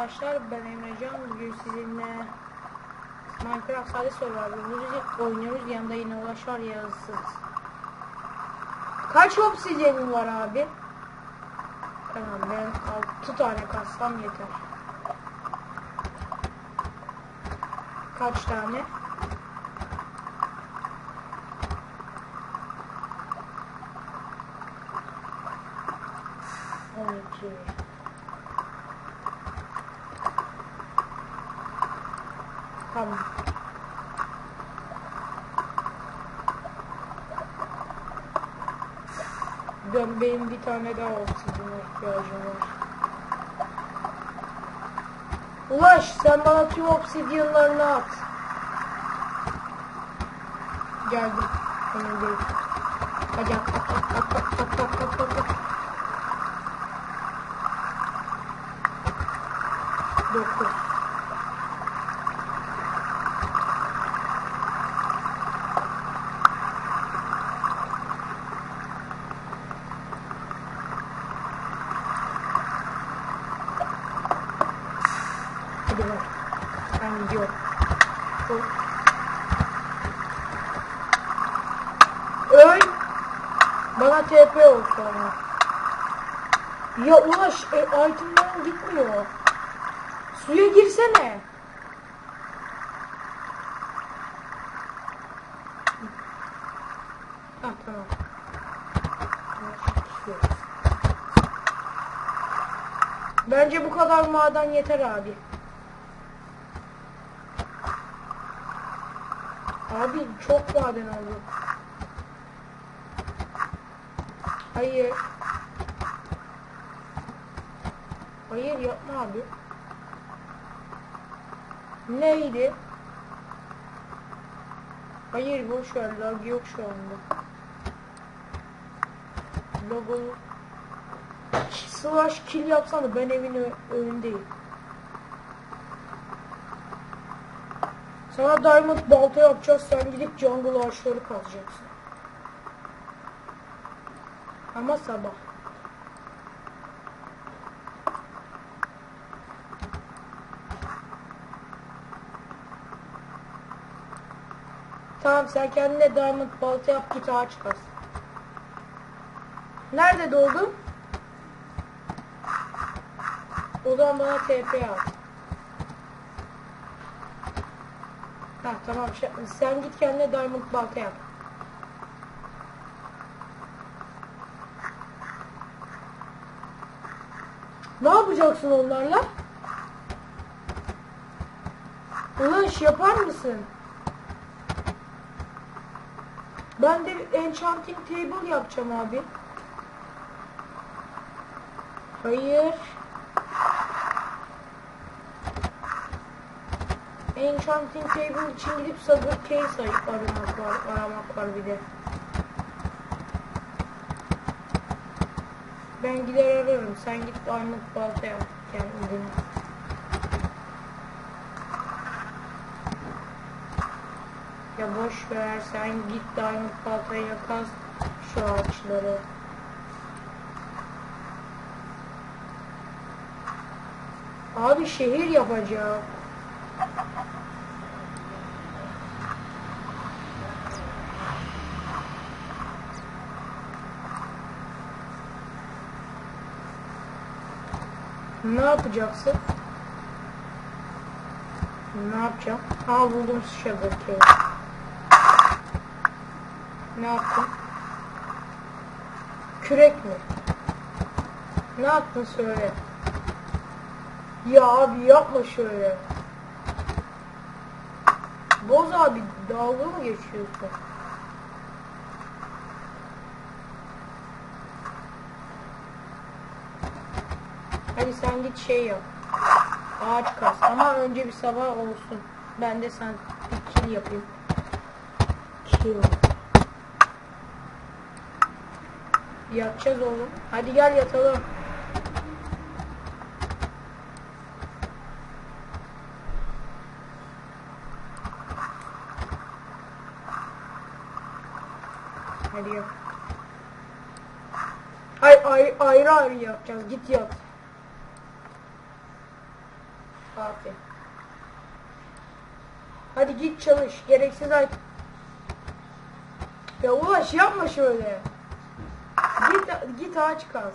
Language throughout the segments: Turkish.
arkadaşlar ben Emrecan bugün sizinle Minecraft Sade Survivor'ı oynuyoruz. Yanında yine Ulaş var Yağız'sınız Kaç obsidyenin var abi? Tamam ben 6 tane kassam yeter. Kaç tane? On Tamam. Benim bir tane daha obsidiyana ihtiyacım var. Ulaş sen bana tüm obsidyanlarını at. Geldim. Hemen değil. Hadi at at at at at at at at at. Dokuz. Hadi bak. Ben gidiyorum. Çok. Öl. Bana TP ol sonra. Ya Ulaş e, itemlerin gitmiyor. Suya girsene. Ha tamam. Bence bu kadar maden yeter abi. Abi çok maden oldu. Hayır. Hayır yapma abi. Neydi? Hayır boş ver lag yok şu anda. Lag olur. Slash kill yapsana ben evin önündeyim. Sana diamond balta yapacağız sen gidip jungle ağaçları kazacaksın. Ama sabah. Tamam sen kendine diamond balta yap git ağaç kaz. Nerede doğdun? O zaman bana TP at. Ha tamam şey- sen git kendine diamond balta yap. Ne yapacaksın onlarla? Ulaş yapar mısın? Ben de enchanting table yapacağım abi. Hayır. Enchanting table için gidip sabır case aramak var, aramak var bir de. Ben gider ararım. Sen git diamond balta yap kendine. Ya boş ver sen git diamond baltayla kaz şu ağaçları. Abi şehir yapacağım. Ne yapacaksın? Ne yapacağım? Ha buldum sugar cane. Ne yaptın? Kürek mi? Ne yaptın söyle. Ya abi yapma şöyle. Boz abi dalga mı geçiyorsun? Hadi sen git şey yap. Ağaç kas. Ama önce bir sabah olsun. Ben de sen bir kill yapayım. Kill. Yatacağız oğlum. Hadi gel yatalım. Hadi yap. Ay, ay, ayrı ayrı yapacağız. Git yap. Aferin. Hadi git çalış. Gereksiz ay. Ya Ulaş yapma şöyle. Git git ağaç kaz.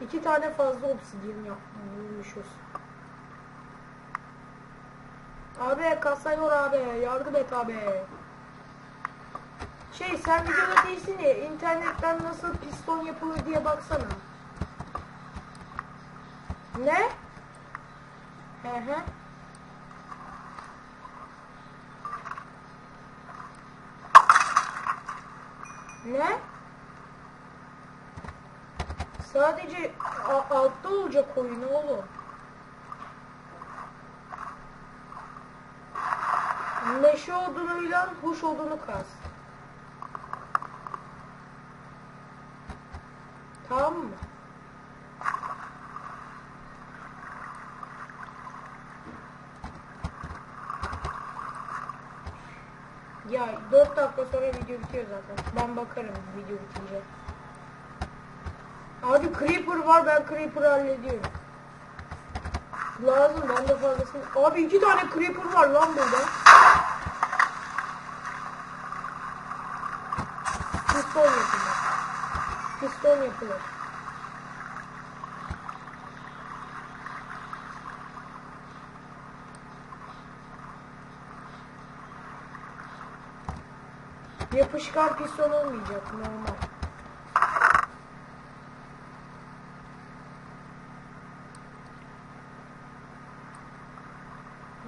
İki tane fazla obsidyen yapmışız. Abi kasayıyor abi. Yardım et abi. Şey sen videoda değilsin ya internetten nasıl piston yapılır diye baksana. Ne? Ne? Sadece altta olacak oyun oğlum. Meşe odunuyla huş odunu kaz. Tamam mı? Ya 4 dakika sonra video bitiyor zaten. Ben bakarım video bitince. Abi Creeper var ben Creeper'ı hallediyorum. Lazım bende fazlasını. Abi iki tane Creeper var lan burada. Piston yapılır. Piston yapılır. Yapışkan piston olmayacak normal.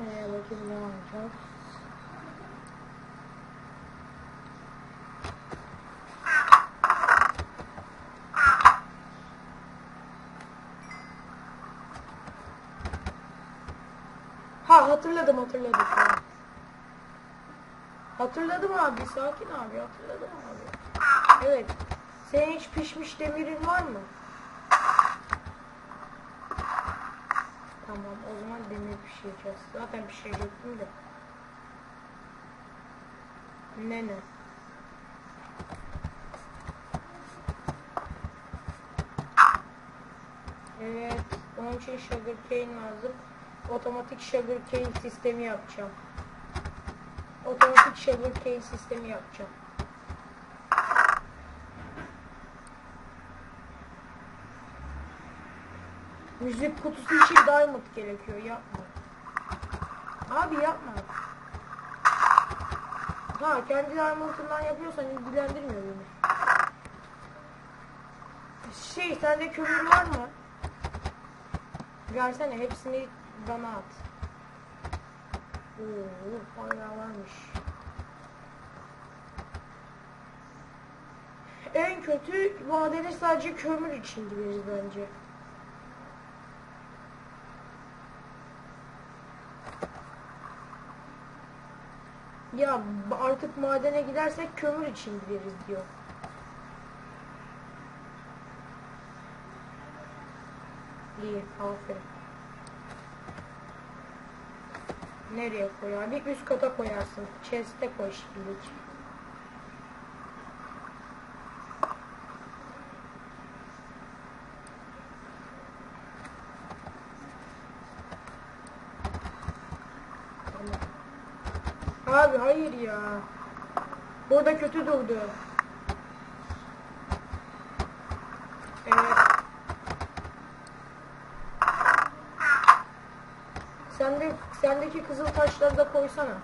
Ee, bakayım ne olacak. Ha hatırladım hatırladım. Hatırladım abi sakin abi hatırladım abi. Evet. Senin hiç pişmiş demirin var mı? Tamam o zaman demir pişireceğiz. Zaten pişirecektim de. Ne ne? Evet. Onun için sugar cane lazım. Otomatik sugar cane sistemi yapacağım. Otomatik sugar cane sistemi yapacağım. Müzik kutusu için diamond gerekiyor. Yapma. Abi yapma. Ha kendi diamond'ından yapıyorsan ilgilendirmiyor beni. Şey sende kömür var mı? Versene hepsini bana at. Oo, bayağı varmış. En kötü madeni sadece kömür için gireriz bence. Ya artık madene gidersek kömür için gideriz diyor. İyi, aferin. Nereye koy abi? Üst kata koyarsın. Chest'e koy şimdilik. Abi hayır ya. Burada kötü durdu. Evet. Sen de sendeki kızıl taşları da koysana.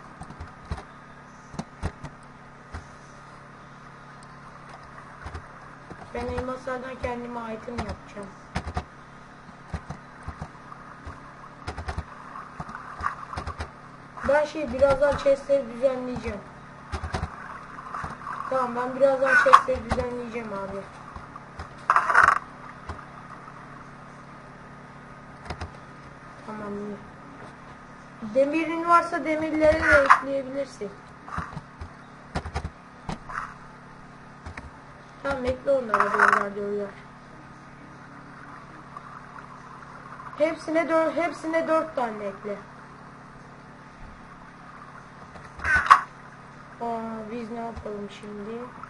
Ben elmaslardan kendime item yapacağım. Ben şey birazdan chestleri düzenleyeceğim. Tamam ben birazdan chestleri düzenleyeceğim abi. Tamam. Demirin varsa demirleri de ekleyebilirsin. Tamam ekle onlara diyorlar diyorlar. Hepsine dört, hepsine dört tane ekle. Aa, biz ne yapalım şimdi?